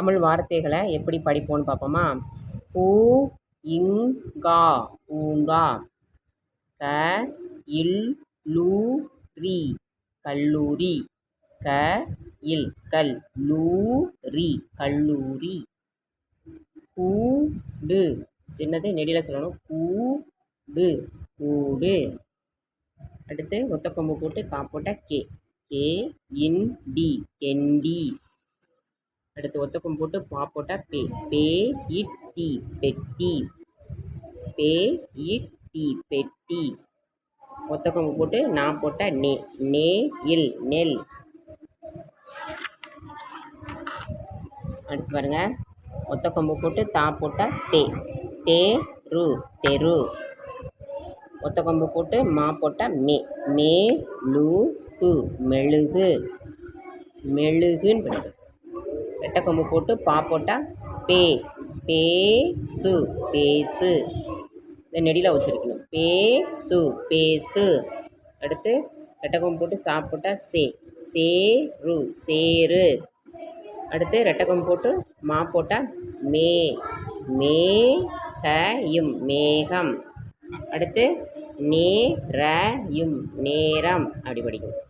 தமிழ் வார்த்தைகளை எப்படி படிப்போம்னு பார்ப்போமா? பூ இங்கா ஊங்கா. க இல் லூ ரி. கல்லூரி. க இல் கல் லூ ரி. கல்லூரி. கூடு என்னது? நெடியில் சொல்லணும். கூடு கூடு. அடுத்து ஒத்த கொம்பு போட்டு கா கே. கே இன் டி. கெண்டி அடுத்து ஒத்தக்கம் போட்டு பா போட்டால் பே பே இட் டி பெட்டி. பே இட் டி பெட்டி. ஒத்தக்கம் போட்டு நான் போட்டால் நே நே இல் நெல். அடுத்து பாருங்க. ஒத்தக்கொம்பு போட்டு தா போட்டால் தே தே ரு தெரு. ஒத்தக்கொம்பு போட்டு மா போட்டால் மே மே லு கு மெழுகு. மெழுகுன்னு படிக்கும் ரெட்டை கொம்பு போட்டு பா போட்டால் பே பே சு பேசு. இந்த நெடியில் வச்சுருக்கணும். பே சு பேசு. அடுத்து ரெட்டை கொம்பு போட்டு சாப்பிட்டா சே சே சேரு சேரு. அடுத்து ரெட்டை கொம்பு போட்டு மா போட்டால் மே மே ஹ யும் மேகம். அடுத்து நே ர யும் நேரம். அப்படி படிக்கணும்.